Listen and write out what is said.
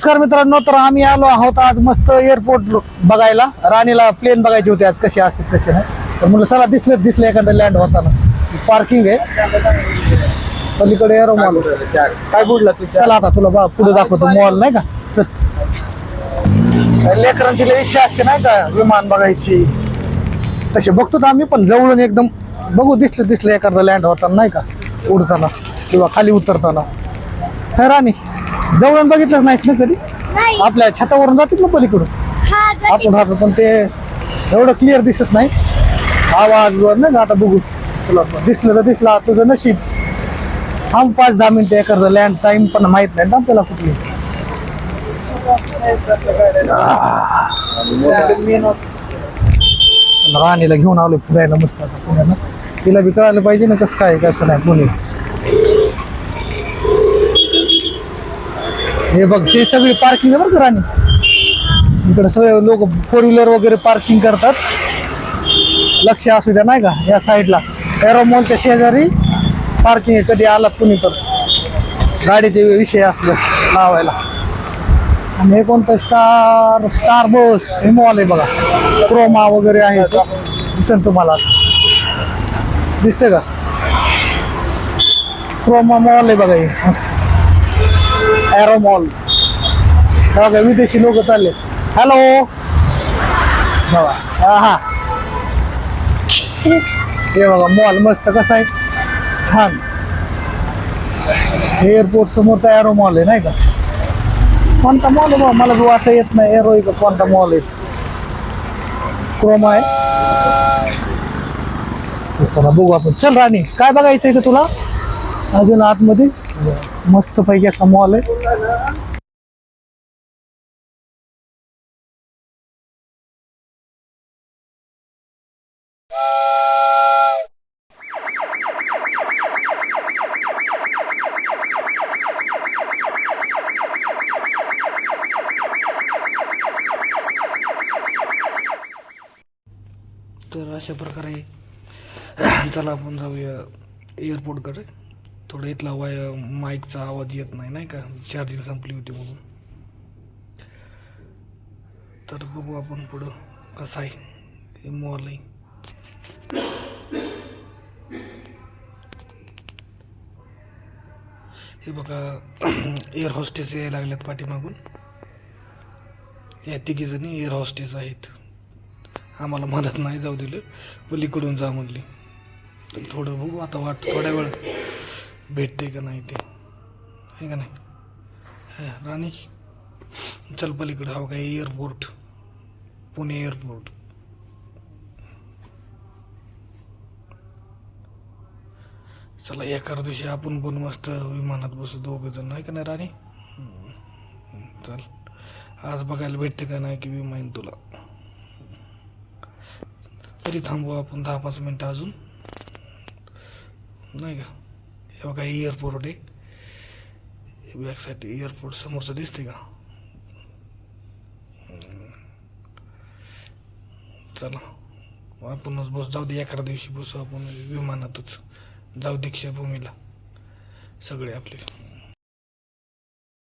नमस्कार मित्रांनो तर आम्ही आलो आहोत आज मस्त एअरपोर्ट बघायला. राणीला प्लेन बघायची होती आज कशी असते कशी नाही. तर म्हणलं चला दिसले दिसले एखादं लँड होताना. पार्किंग आहे. पलीकडे एरो मॉल काय बोलला तू? चला आता तुला बा पुढे दाखवतो मॉल नाही का? चल. लेकरांची लई इच्छा असते नाही का? विमान बघायची. तसे बघतो तर आम्ही पण जवळून एकदम बघू दिसलं दिसलं एखादं लँड होताना नाही का? उडताना किंवा खाली उतरताना. राणी जवळून बघितलंच नाहीस ना कधी? नाही. आपल्या छतावरून जातात ना पलीकडून? हा जाते. आपण राहतो पण ते एवढं क्लिअर दिसत नाही. आवाज वर नाही का आता बघू. तुला दिसलं तर दिसला तुझं नशीब. थांब पाच दहा मिनिटं एखादं लँड टाइम पण माहीत नाही ना आपल्याला कुठली. राणीला घेऊन आलो फिरायला मस्त आता पुण्याला. तिला बी कळायला पाहिजे ना कसं काय कसं नाही पुणे हे बघ हे सगळी पार्किंग आहे बरं का राणी? इकडे सगळे लोक फोर व्हीलर वगैरे पार्किंग करतात. लक्ष असू द्या नाही का या साईडला एरो मॉलच्या शेजारी पार्किंग आहे कधी आलात कुणी तर. गाडीचे विषय असलं लावायला. आणि हे कोणतं स्टार स्टार बस हे मॉल आहे बघा. क्रोमा वगैरे आहे ते. दिसेल तुम्हाला. दिसते का? क्रोमा मॉल आहे बघा हे. एरो मॉल बघा विदेशी लोक चालले. हॅलो बघा हा हा हे बघा मॉल मस्त कसा आहे? छान. एअरपोर्ट समोरचा एरो मॉल आहे नाही का? कोणता मॉल आहे बा? मला बी वाचा येत नाही. एरो आहे का? कोणता मॉल आहे? क्रोमा आहे. चला बघू आपण. चल राणी काय बघायचं आहे का तुला? अजून आतमध्ये? मस्त पैकी असा मॉल आहे. तर अशा प्रकारे चला आपण जाऊया एअरपोर्टकडे थोडं इथला वाय माईकचा आवाज येत नाही नाही का? चार्जिंग संपली होती म्हणून. तर बघू आपण पुढं कसं आहे हे मॉल आहे हे बघा एअर हॉस्टेस यायला लागल्यात पाठीमागून. या तिघीजणी एअर हॉस्टेस आहेत. आम्हाला मदत नाही जाऊ दिलं. पलीकडून जा म्हणली. थोडं बघू आता वाट थोड्या वेळ भेटते का नाही ते? आहे का नाही? राणी चल पलीकडं. हवं काय एअरपोर्ट पुणे एअरपोर्ट चला एका दिवशी आपण पण मस्त विमानात बसू दोघं जण. आहे का नाही राणी? चल. आज बघायला भेटते का नाही की विमान तुला. तरी थांबू आपण दहा पाच मिनटं अजून. नाही का? हे बघा एअरपोर्ट आहे. बॅक साईड एअरपोर्ट समोरचं दिसते का? चला. आपणच बस जाऊ दे अकरा दिवशी बसू आपण. विमानातच. जाऊ दीक्षाभूमीला सगळे आपले.